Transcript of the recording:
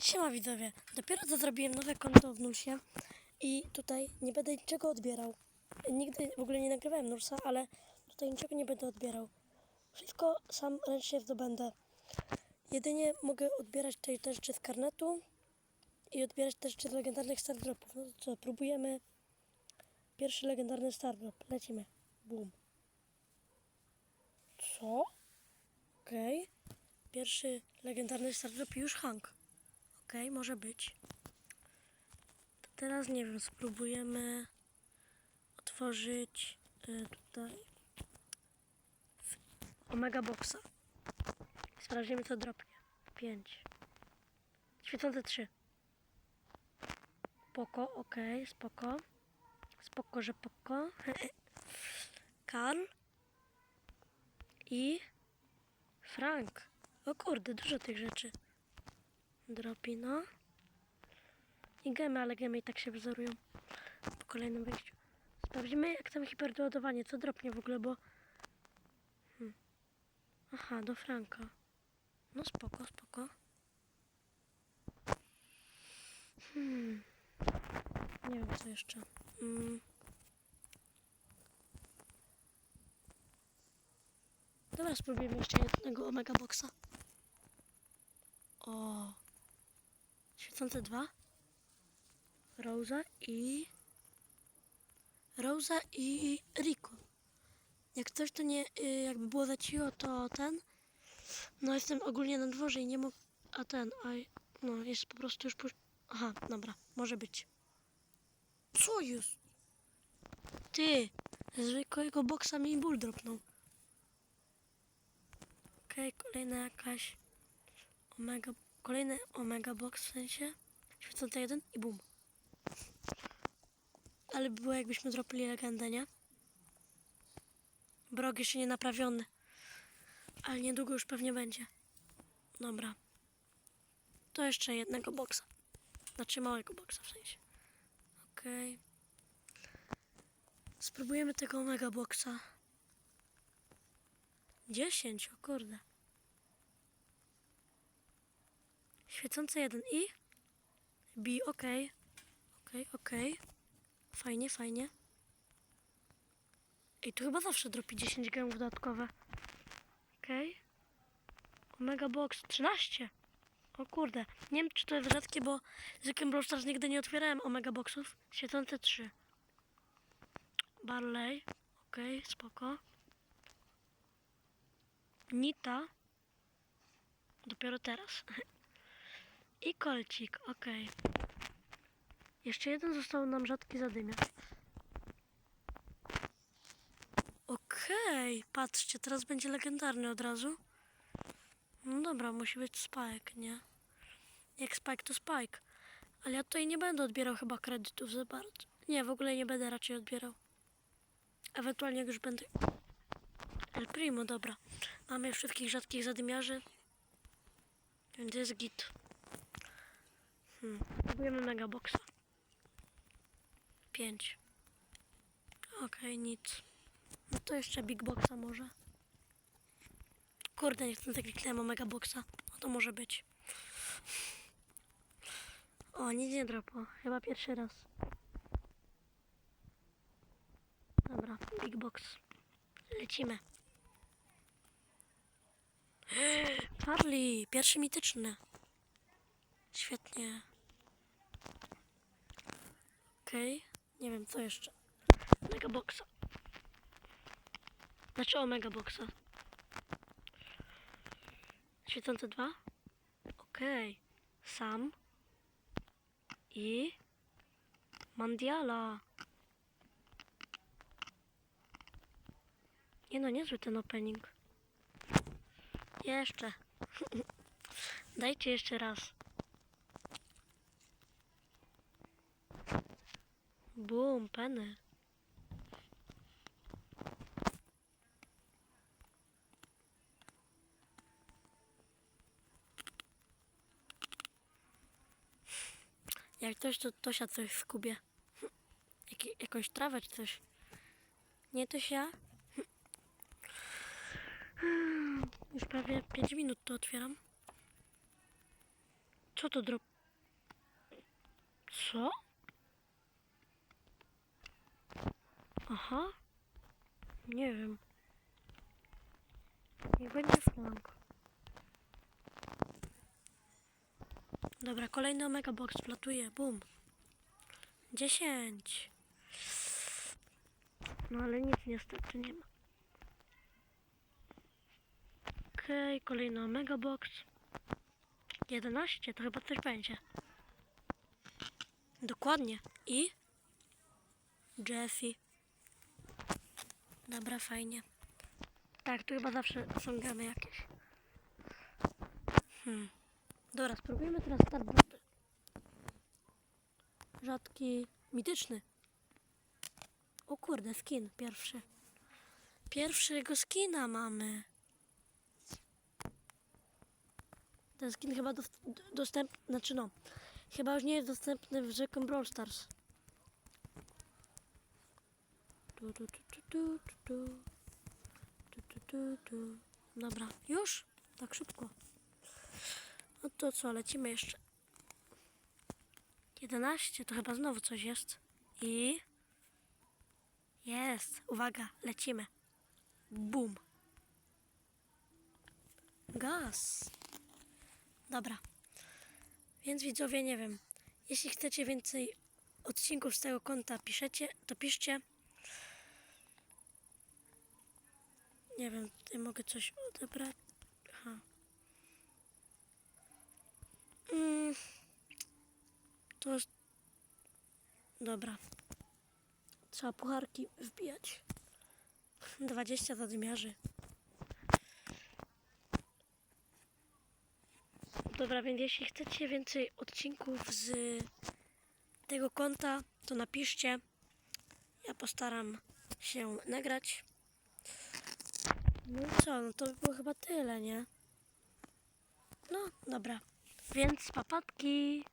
Siema widzowie, dopiero co zrobiłem nowe konto w Nursie i tutaj nie będę niczego odbierał. Nigdy w ogóle nie nagrywałem Nursa, ale tutaj niczego nie będę odbierał. Wszystko sam ręcznie zdobędę. Jedynie mogę odbierać te rzeczy z karnetu i odbierać te rzeczy z legendarnych stardropów. No co, próbujemy. Pierwszy legendarny stardrop. Lecimy. Boom. Co? Okej. Pierwszy legendarny stardrop już Hank. Okej, może być. To teraz nie wiem, spróbujemy otworzyć y, tutaj Omega Boxa. Sprawdzimy co dropnie. 5. Świecące 3. Spoko, okej, spoko. Spoko, że poko. Karl i Frank. O kurde, dużo tych rzeczy. Dropino. I gemy, ale gemy i tak się wzorują w kolejnym wejściu. Sprawdzimy jak tam hiperdoładowanie, co dropnie w ogóle, bo... Hmm. Aha, do Franka. No spoko, spoko. Hmm. Nie wiem co jeszcze. Mm. Dobra, spróbujemy jeszcze jednego Omega Boxa. O. Świecące dwa. Rosa i... Rosa i Rico. Jak coś to nie... y, Jakby było za to ten... No jestem ogólnie na dworze i nie mógł... A ten... A, no jest po prostu już... Aha, dobra. Może być. Co jest? Ty! Zwykłego boksa mi ból dropnął. Okej, kolejna jakaś... Omega, kolejny Omega Box w sensie. Świecący jeden i bum. Ale by było jakbyśmy dropili legendę, nie? Brok jeszcze nie naprawiony. Ale niedługo już pewnie będzie. Dobra. To jeszcze jednego boksa. Znaczy małego boksa w sensie. Okej. Spróbujemy tego Omega Boxa. 10, o kurde. Świecące jeden i B, okej. Okej, okej. Fajnie, fajnie. I tu chyba zawsze dropi 10 gemów dodatkowe. Okej. Omega Box 13. O kurde. Nie wiem, czy to jest rzadkie, bo z jakim Brawl nigdy nie otwierałem Omega Boxów. Świecące 3. Barley. Okej, spoko. Nita. Dopiero teraz. I kolcik, okej. Jeszcze jeden został nam rzadki zadymia. Okej, patrzcie, teraz będzie legendarny od razu. No dobra, musi być Spike, nie? Jak Spike, to Spike. Ale ja tutaj nie będę odbierał chyba kredytów za bardzo. Nie, w ogóle nie będę raczej odbierał. Ewentualnie jak już będę... El Primo, dobra. Mamy już wszystkich rzadkich zadymiarzy. Więc jest git. Hmm. Próbujemy mega boxa. 5. Okej, nic. No to jeszcze big boxa może. Kurde, nie chcę tak kliknąłem o mega boxa. No to może być. O, nic nie dropo. Chyba pierwszy raz. Dobra, big box. Lecimy. Charlie, pierwszy mityczny. Świetnie. Okej, nie wiem co jeszcze. Mega boxa. Znaczy o mega boxa. Świecące dwa. Okej. Sam. I. Mandiala. Nie no, niezły ten opening. Jeszcze. Dajcie jeszcze raz. Boom, penny. Jak coś, to Tosia coś skubie. Jak, jakąś trawę czy coś. Nie Tosia? Już prawie 5 minut to otwieram. Co to drop? Co? Aha. Nie wiem. Nie flank. Dobra, kolejny Omega Box wlatuje. Bum. 10. No ale nic niestety nie ma. Okej, kolejny Omega Box. 11, to chyba coś będzie. Dokładnie. I? Jeffy. Dobra, fajnie. Tak, tu chyba zawsze są gamy jakieś. Hmm. Dobra, spróbujemy teraz start. Rzadki, mityczny. O kurde, skin pierwszy. Pierwszego skina mamy. Ten skin chyba do, dostępny, znaczy no, chyba już nie jest dostępny w zwykłym Brawl Stars. Tu, tu, tu, tu, tu, tu. Dobra, już? Tak szybko. No to co, lecimy jeszcze. 11, to chyba znowu coś jest. I... Jest, uwaga, lecimy. Bum. Gaz. Dobra. Więc widzowie, nie wiem. Jeśli chcecie więcej odcinków z tego konta piszecie, to piszcie. Nie wiem, tutaj mogę coś odebrać. Aha. Mm. To jest... Dobra. Trzeba pucharki wbijać. 20 zadymiarzy. Dobra, więc jeśli chcecie więcej odcinków z tego konta, to napiszcie. Ja postaram się nagrać. No co, no to by było chyba tyle, nie? No, dobra. Więc papatki.